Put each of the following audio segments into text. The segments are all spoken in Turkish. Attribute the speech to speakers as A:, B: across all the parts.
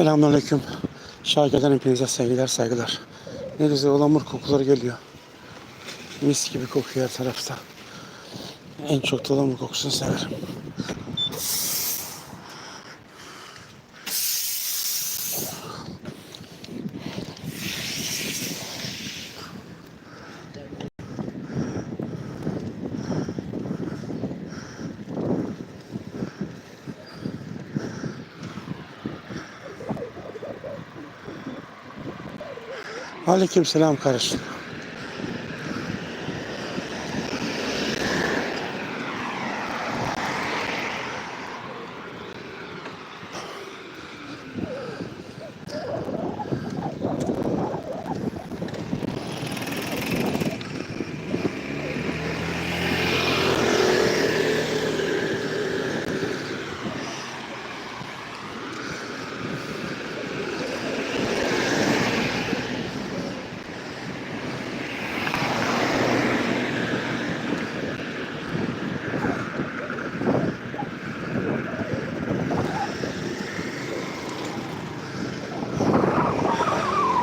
A: Selamünaleyküm. Şarkıdan hepinize sevgiler, saygılar. Ne güzel ılamur kokuları geliyor. Mis gibi kokuyor her tarafta. En çok da ılamur kokusunu severim. Aleyküm selam kardeşim.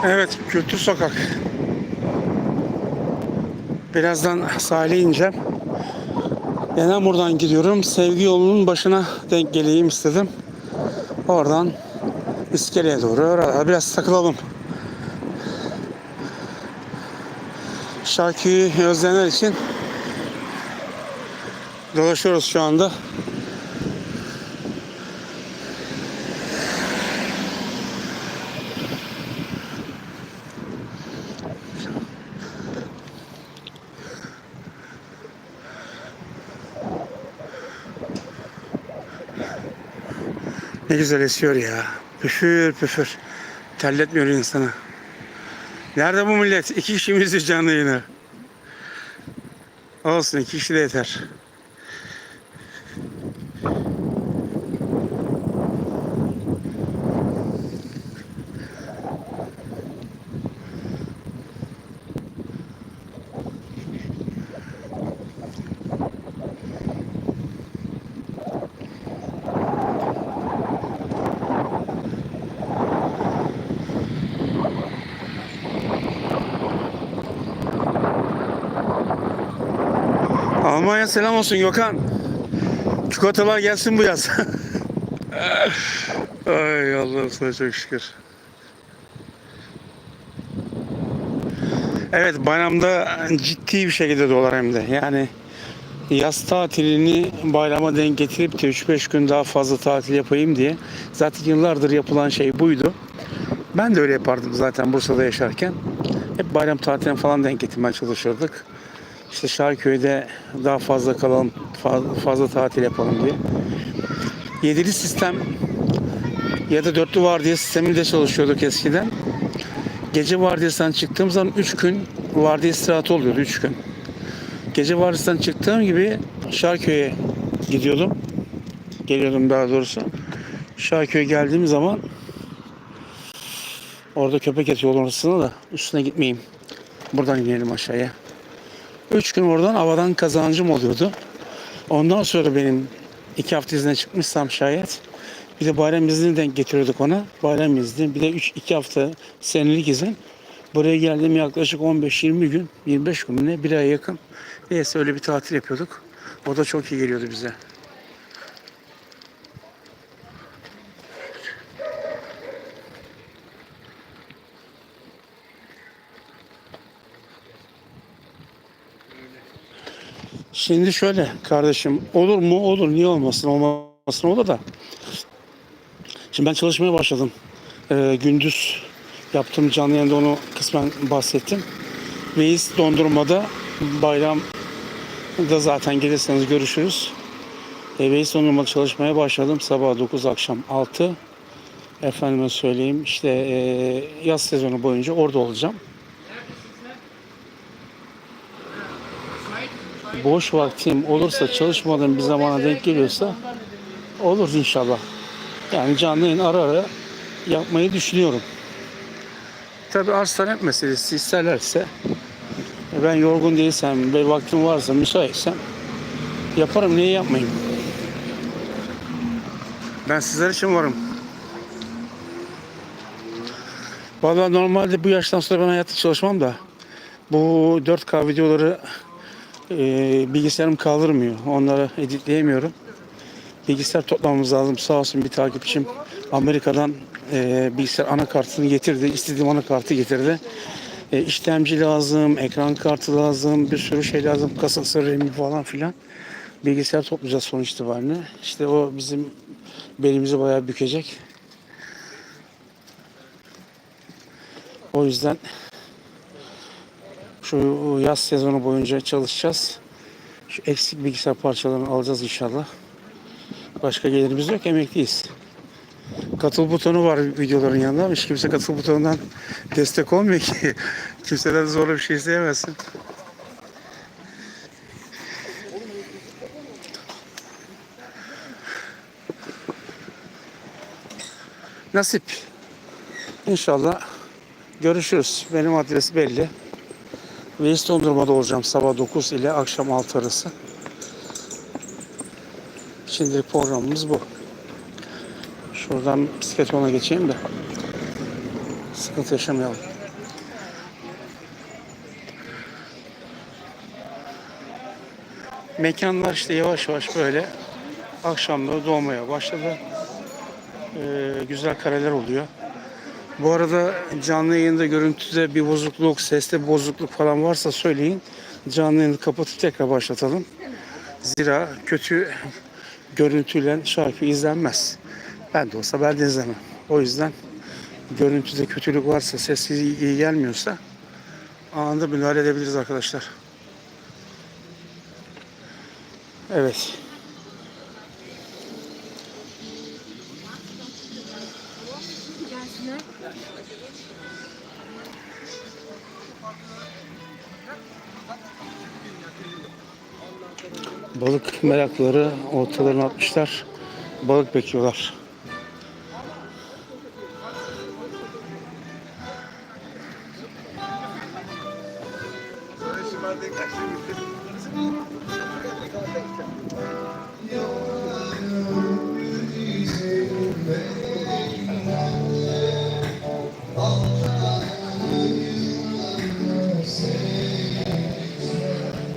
A: Evet, Kültür Sokak. Birazdan sahile ineceğim. Yeniden buradan gidiyorum. Sevgi yolunun başına denk geleyim istedim. Oradan iskeleye doğru biraz takılalım. Şarkıyı özleyenler için dolaşıyoruz şu anda. Ne güzel esiyor ya. Püfür püfür. Terletmiyor insanı. Nerede bu millet? İki kişi mi izliyor canlı yayını? Olsun iki kişi de yeter. Almanya selam olsun Gökhan. Çikolatalar gelsin bu yaz. Ay Allah'ım sana çok şükür. Evet bayramda ciddi bir şekilde dolar hem de. Yani yaz tatilini bayrama denk getirip de 3-5 gün daha fazla tatil yapayım diye. Zaten yıllardır yapılan şey buydu. Ben de öyle yapardım zaten Bursa'da yaşarken. Hep bayram tatiline falan denk getirmeye çalışırdık. İşte Şarköy'de daha fazla kalalım, fa- fazla tatil yapalım diye. Yedili sistem ya da dörtlü vardiya sisteminde çalışıyorduk eskiden. Gece vardiyasından çıktığım zaman 3 gün vardiya istirahatı oluyordu 3 gün. Gece vardiyasından çıktığım gibi Şarköy'e gidiyordum. Geliyordum daha doğrusu. Şarköy'e geldiğim zaman orada köpek yatıyor yolun ortasına da üstüne gitmeyeyim. Buradan inelim aşağıya. Üç gün oradan havadan kazancım oluyordu. Ondan sonra benim iki hafta izne çıkmışsam şayet bir de bayram izni denk getiriyorduk ona. Bayram izni bir de üç, iki hafta senelik izin. Buraya geldiğim yaklaşık 15-20 gün, 25 gün ne bir aya yakın. Neyse öyle bir tatil yapıyorduk. O da çok iyi geliyordu bize. Şimdi şöyle kardeşim olur mu olur niye olmasın olmasın olur da. Şimdi ben çalışmaya başladım. Ee, gündüz yaptığım canlı yayında onu kısmen bahsettim. Reis dondurmada bayram da zaten gelirseniz görüşürüz. E, Reis dondurmada çalışmaya başladım. Sabah 9 akşam 6. Efendime söyleyeyim işte e, yaz sezonu boyunca orada olacağım. Boş vaktim olursa çalışmadığım bir zamana denk geliyorsa olur inşallah. Yani canlı yayın ara ara yapmayı düşünüyorum. Tabi arz talep meselesi isterlerse e, ben yorgun değilsem ve vaktim varsa müsaitsem yaparım niye yapmayayım. Ben sizler için varım. Vallahi normalde bu yaştan sonra ben hayatta çalışmam da bu 4K videoları e, bilgisayarım kaldırmıyor. Onları editleyemiyorum. Bilgisayar toplamamız lazım. Sağ olsun bir takipçim Amerika'dan e, bilgisayar anakartını getirdi. İstediğim anakartı getirdi. E, işlemci lazım, ekran kartı lazım, bir sürü şey lazım. Kasası, RAM'i falan filan. Bilgisayar toplayacağız sonuç itibariyle. İşte o bizim belimizi bayağı bükecek. O yüzden şu yaz sezonu boyunca çalışacağız. Şu eksik bilgisayar parçalarını alacağız inşallah. Başka gelirimiz yok, emekliyiz. Katıl butonu var videoların yanında ama hiç kimse katıl butonundan destek olmuyor ki. Kimseden zorla bir şey isteyemezsin. Nasip. İnşallah görüşürüz. Benim adresi belli. Veys Dondurma'da olacağım sabah 9 ile akşam 6 arası. Şimdilik programımız bu. Şuradan bisiklet yoluna geçeyim de sıkıntı yaşamayalım. Mekanlar işte yavaş yavaş böyle akşamları doğmaya başladı. Ee, güzel kareler oluyor. Bu arada canlı yayında görüntüde bir bozukluk, seste bozukluk falan varsa söyleyin. Canlı yayını kapatıp tekrar başlatalım. Zira kötü görüntüyle şarkı izlenmez. Ben de olsa ben de izlemem. O yüzden görüntüde kötülük varsa, ses iyi gelmiyorsa anında müdahale edebiliriz arkadaşlar. Evet. Balık merakları ortalarına atmışlar. Balık bekliyorlar.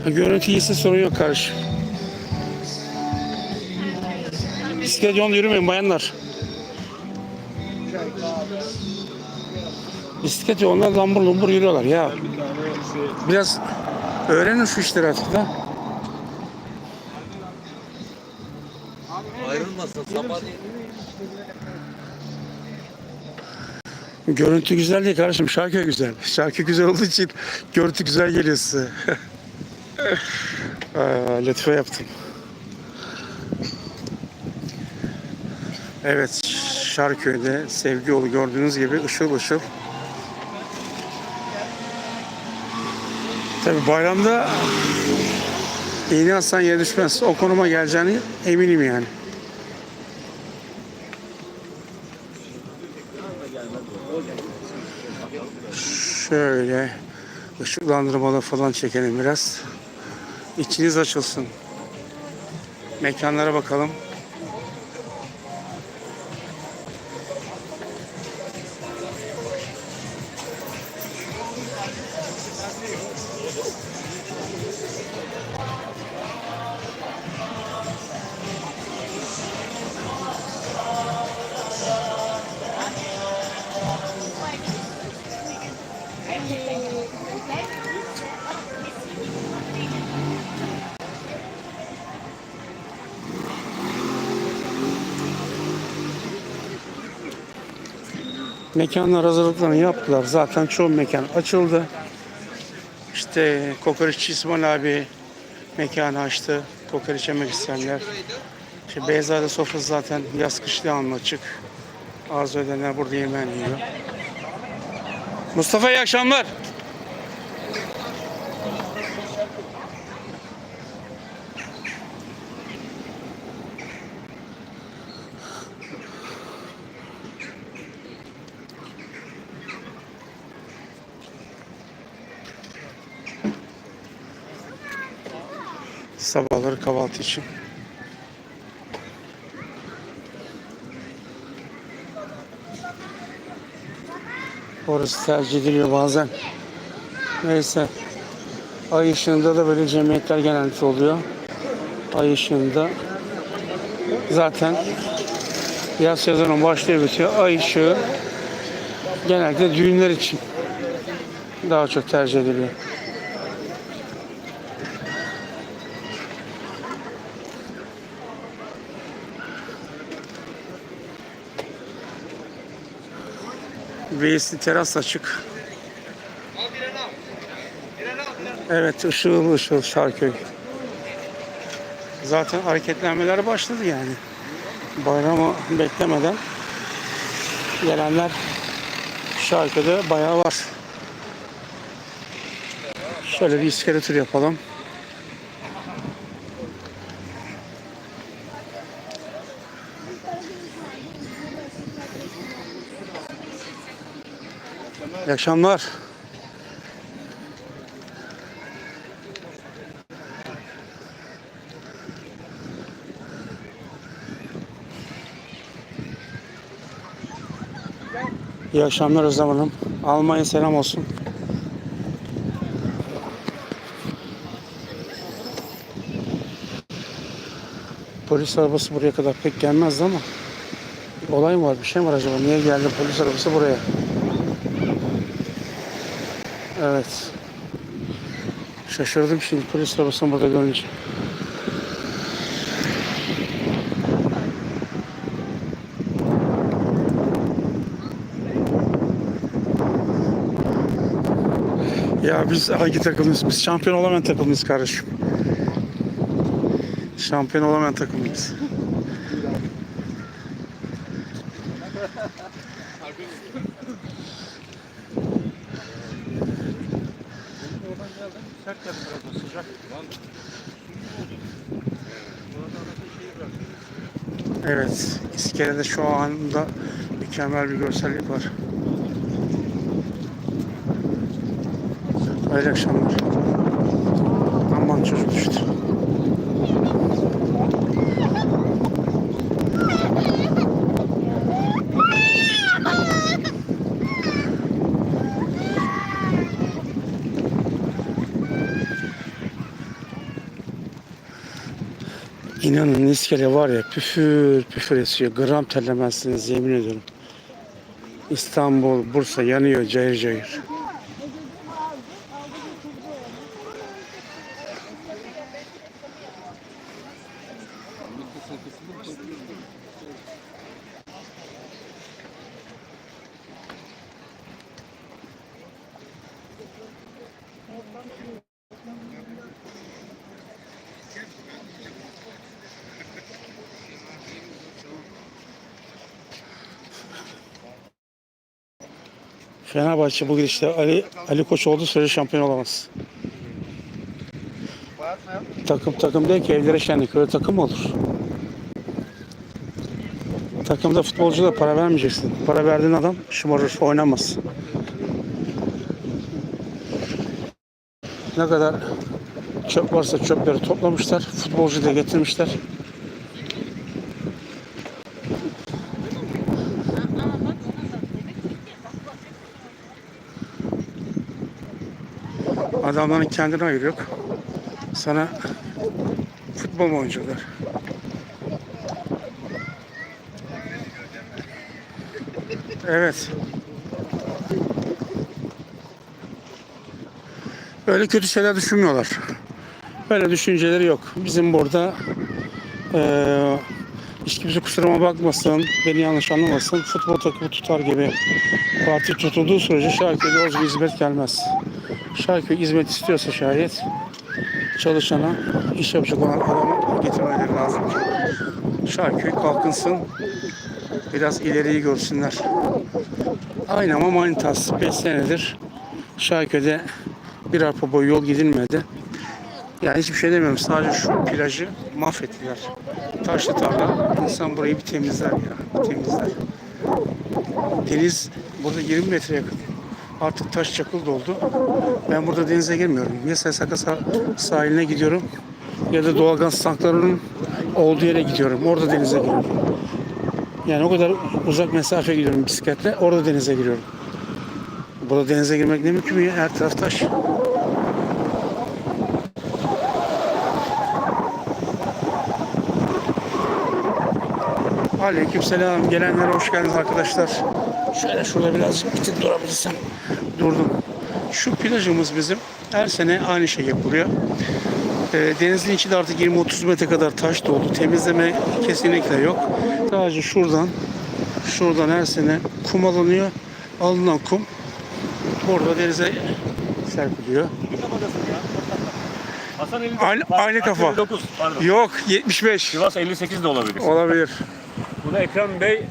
A: Görüntü iyisi sorun yok kardeşim. Bisiklet yolunda yürümeyin bayanlar. Bisiklet yolunda lambur lumbur yürüyorlar ya. Biraz öğrenin şu işleri artık da.
B: Ayrılmasın sabah değil.
A: Görüntü güzel değil kardeşim. Şarkı güzel. Şarkı güzel olduğu için görüntü güzel geliyor size. Aa, latife yaptım. Evet, Şarköy'de sevgi yolu gördüğünüz gibi ışıl ışıl. Tabi bayramda iğne atsan yere düşmez. O konuma geleceğini eminim yani. Şöyle ışıklandırmalı falan çekelim biraz. İçiniz açılsın. Mekanlara bakalım. Mekanlar hazırlıklarını yaptılar. Zaten çoğu mekan açıldı. İşte kokoreççi İsmail abi mekanı açtı. Kokoreç yemek isteyenler. İşte Beyzade sofrası zaten yaz kış devamlı açık. Arzu edenler burada yemeğini yiyor. Mustafa iyi akşamlar. Sabahları kahvaltı için. Orası tercih ediliyor bazen. Neyse. Ay ışığında da böyle cemiyetler genellikle oluyor. Ay ışığında zaten yaz sezonu başlıyor bitiyor. Ay ışığı genellikle düğünler için daha çok tercih ediliyor. Veyisli teras açık. Evet ışıl ışıl Şarköy. Zaten hareketlenmeler başladı yani. Bayramı beklemeden gelenler Şarköy'de bayağı var. Şöyle bir iskele yapalım. İyi akşamlar. İyi akşamlar Özlem Hanım. Almanya selam olsun. Polis arabası buraya kadar pek gelmezdi ama olay mı var? Bir şey mi var acaba? Niye geldi polis arabası buraya? Evet. Şaşırdım şimdi polis arabasını burada görünce. Ya biz hangi takımız? Biz şampiyon olamayan takımız kardeşim. Şampiyon olamayan takımız. İskelede şu anda mükemmel bir görsellik var. Hayırlı akşamlar. Aman çocuk düştü. İnanın iskele var ya püfür püfür esiyor. Gram terlemezsiniz yemin ediyorum. İstanbul, Bursa yanıyor cayır cayır. Fenerbahçe bu gidişte Ali Ali Koç olduğu sürece şampiyon olamaz. Takım takım değil ki evlere şenlik öyle takım olur? Takımda futbolcuda para vermeyeceksin. Para verdiğin adam şımarır, oynamaz. Ne kadar çöp varsa çöpleri toplamışlar. Futbolcu da getirmişler. Adamların kendine hayır yok. Sana futbol mu oyuncular? Evet. Öyle kötü şeyler düşünmüyorlar. Öyle düşünceleri yok. Bizim burada eee hiç kimse kusuruma bakmasın, beni yanlış anlamasın. Futbol takımı tutar gibi parti tutulduğu sürece Şarköy'de özgür hizmet gelmez. Şarköy hizmet istiyorsa şayet çalışana, iş yapacak olan adamı getirmeleri lazım. Şarköy kalkınsın, biraz ileriyi görsünler. Aynı ama manitas 5 senedir Şarköy'de bir arpa boyu yol gidilmedi. Yani hiçbir şey demiyorum. Sadece şu plajı mahvettiler. Taşlı tarla. insan burayı bir temizler ya. Bir temizler. Deniz burada 20 metre yakın. Artık taş çakıl doldu. Ben burada denize girmiyorum. Ya Sesaka sah- sahiline gidiyorum ya da doğalgaz tanklarının olduğu yere gidiyorum. Orada denize giriyorum. Yani o kadar uzak mesafe gidiyorum bisikletle. Orada denize giriyorum. Burada denize girmek ne mümkün mü ya? Her taraf taş. Aleykümselam. Gelenlere hoş geldiniz arkadaşlar. Şöyle şurada birazcık bir tık durabilirsem. Durdum. Şu plajımız bizim. Her sene aynı şey yapılıyor. Ee, denizin içinde artık 20-30 metre kadar taş doldu. Temizleme kesinlikle yok. Sadece şuradan şuradan her sene kum alınıyor. Alınan kum burada denize serpiliyor.
B: Hasan 50.
A: Aynı- aynı kafa.
B: 59 pardon.
A: Yok 75
B: Sivas 58 de olabilir.
A: olabilir.
B: Bunu Ekrem Bey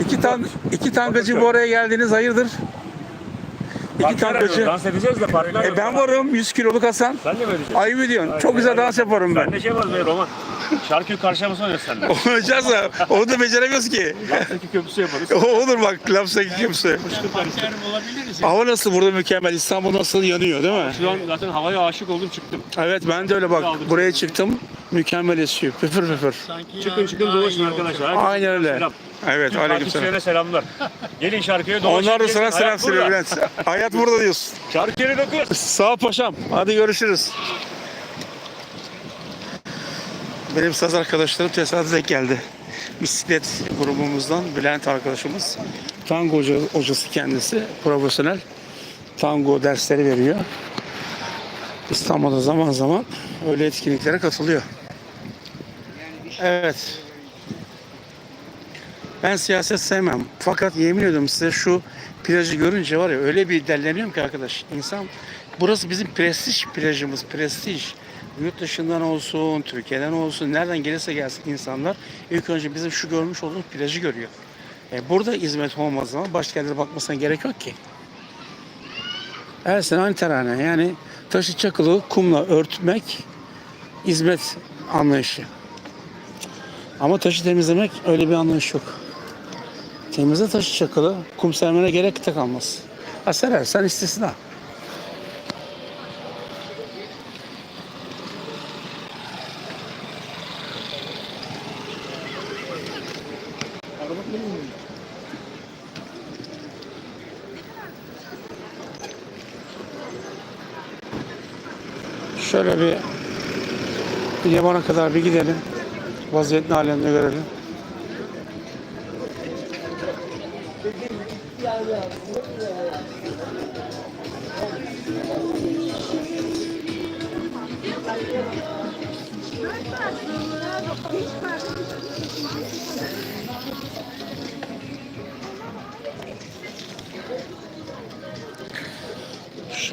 A: İki tan iki tankacı bu araya geldiniz hayırdır? İki tankacı.
B: Dans edeceğiz de partner
A: E ben varım 100 kiloluk Hasan.
B: Sen de mi edeceksin?
A: Ayıp ediyorsun. Çok güzel dans yaparım ben.
B: Bende şey var böyle roman. Şarkıyı karşılaması oynuyoruz seninle.
A: Olacağız da onu da beceremiyoruz ki.
B: Lansdaki köprüsü yaparız.
A: O olur bak Laps'taki kimse. Hava nasıl burada mükemmel. İstanbul nasıl yanıyor değil mi?
B: Şu an zaten havaya aşık oldum çıktım.
A: Evet ben de öyle bak. Buraya çıktım. Mükemmel esiyor. Püfür püfür.
B: Çıkın çıkın dolaşın arkadaşlar.
A: Aynen öyle.
B: Selam.
A: Evet
B: Tüm
A: aleykümselam.
B: takipçilerine selamlar. Gelin şarkıya dolaşın.
A: Onlar da sana selam
B: Hayat
A: söylüyor
B: burada.
A: Bülent. Hayat burada diyorsun.
B: Şarkıyı dokuz.
A: Sağ ol paşam. Hadi görüşürüz. Benim saz arkadaşlarım tesadüf denk geldi. Bisiklet grubumuzdan Bülent arkadaşımız. Tango hoca- hocası kendisi. Profesyonel. Tango dersleri veriyor. İstanbul'da zaman zaman öyle etkinliklere katılıyor. Evet. Ben siyaset sevmem. Fakat yemin ediyorum size şu plajı görünce var ya öyle bir delleniyorum ki arkadaş. İnsan burası bizim prestij plajımız. Prestij. Yurt dışından olsun, Türkiye'den olsun, nereden gelirse gelsin insanlar ilk önce bizim şu görmüş olduğumuz plajı görüyor. E, burada hizmet olmaz zaman başka yerlere bakmasına gerek yok ki. Aynı terane. Yani taşı çakılı kumla örtmek hizmet anlayışı. Ama taşı temizlemek öyle bir anlayış yok. Temizle taşı çakılı, kum sermene gerek de kalmaz. Ha serersen istisna. Şöyle bir limana kadar bir gidelim. Vaziyetini halinde görelim.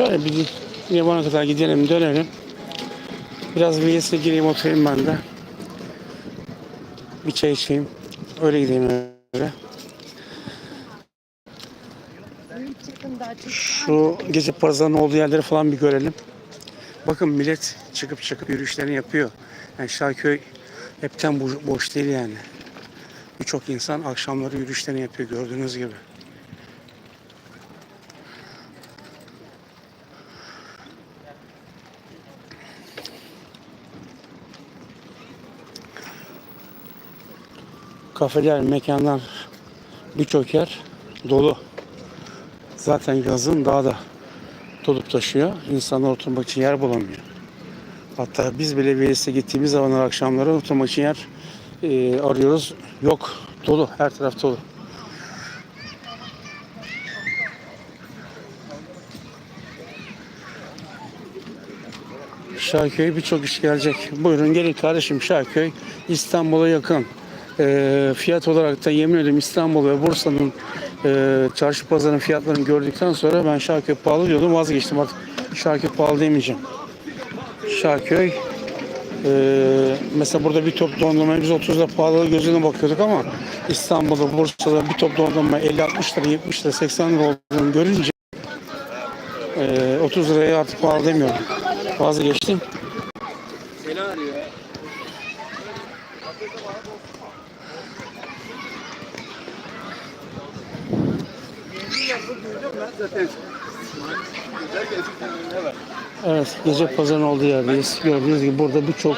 A: Şöyle bir limana kadar gidelim dönelim. Biraz VS'e gireyim oturayım ben de. Bir çay içeyim. Öyle gideyim eve. Şu gece pazarının olduğu yerleri falan bir görelim. Bakın millet çıkıp çıkıp yürüyüşlerini yapıyor. Yani Şarköy hepten bo- boş değil yani. Birçok insan akşamları yürüyüşlerini yapıyor gördüğünüz gibi. Kafeler, mekanlar birçok yer dolu. Zaten yazın daha da dolup taşıyor. İnsanlar oturmak için yer bulamıyor. Hatta biz bile Velis'e gittiğimiz zamanlar akşamları oturmak için yer e, arıyoruz. Yok. Dolu. Her taraf dolu. Şarköy birçok iş gelecek. Buyurun gelin kardeşim Şarköy İstanbul'a yakın. E, fiyat olarak da yemin ediyorum İstanbul ve Bursa'nın e, çarşı pazarın fiyatlarını gördükten sonra ben Şarköy pahalı diyordum vazgeçtim artık. Şarköy pahalı demeyeceğim. Şarköy ee, mesela burada bir top dondurma biz 30'da pahalı gözüne bakıyorduk ama İstanbul'da, Bursa'da bir top dondurma 50-60 lira, 70 lira, 80 lira olduğunu görünce ee, 30 liraya artık pahalı demiyorum. Vazgeçtim. Evet, gece pazarının olduğu yerdeyiz. Gördüğünüz gibi burada birçok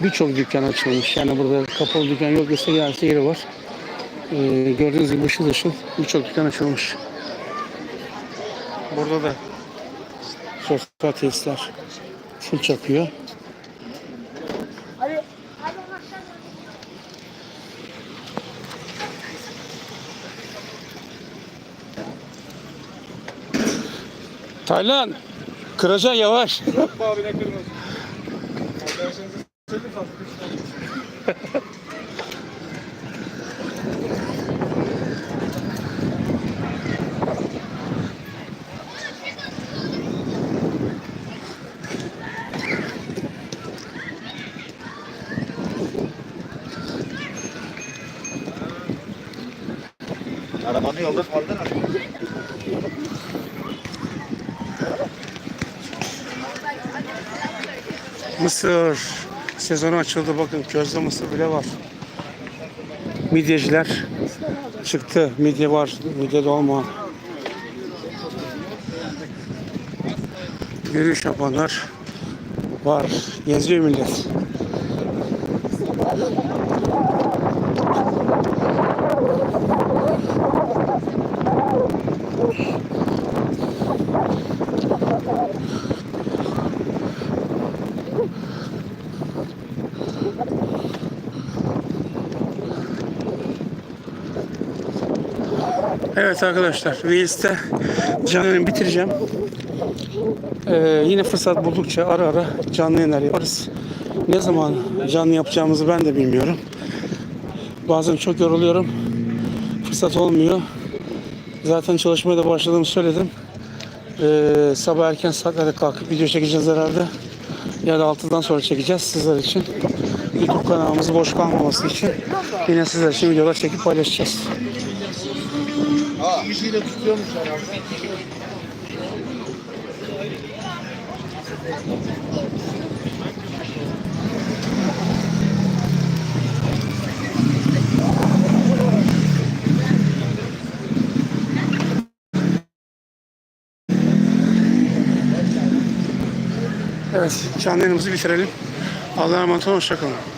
A: birçok dükkan açılmış. Yani burada kapalı dükkan yok dese gelse yeri var. Ee, gördüğünüz gibi ışıl ışıl birçok dükkan açılmış. Burada da sosyal tesisler full çakıyor. Taylan, kıracaksın yavaş.
C: Abi ne kırmızı. Arkadaşlarınıza söyleyeyim fazla. Arabanı yolda kaldın
A: Mısır sezonu açıldı bakın közde mısır bile var. Midyeciler çıktı. Midye var. Midye dolma. Yürüyüş yapanlar var. Geziyor millet. Evet arkadaşlar Reels'te canlı bitireceğim. Ee, yine fırsat buldukça ara ara canlı yayınlar yaparız. Ne zaman canlı yapacağımızı ben de bilmiyorum. Bazen çok yoruluyorum. Fırsat olmuyor. Zaten çalışmaya da başladığımı söyledim. Ee, sabah erken saatlerde kalkıp video çekeceğiz herhalde. Ya da 6'dan sonra çekeceğiz sizler için. YouTube kanalımız boş kalmaması için yine sizler için videolar çekip paylaşacağız.
C: Bir şeyle tutuyormuş herhalde.
A: Evet, canlı bitirelim. Allah'a emanet olun, hoşçakalın.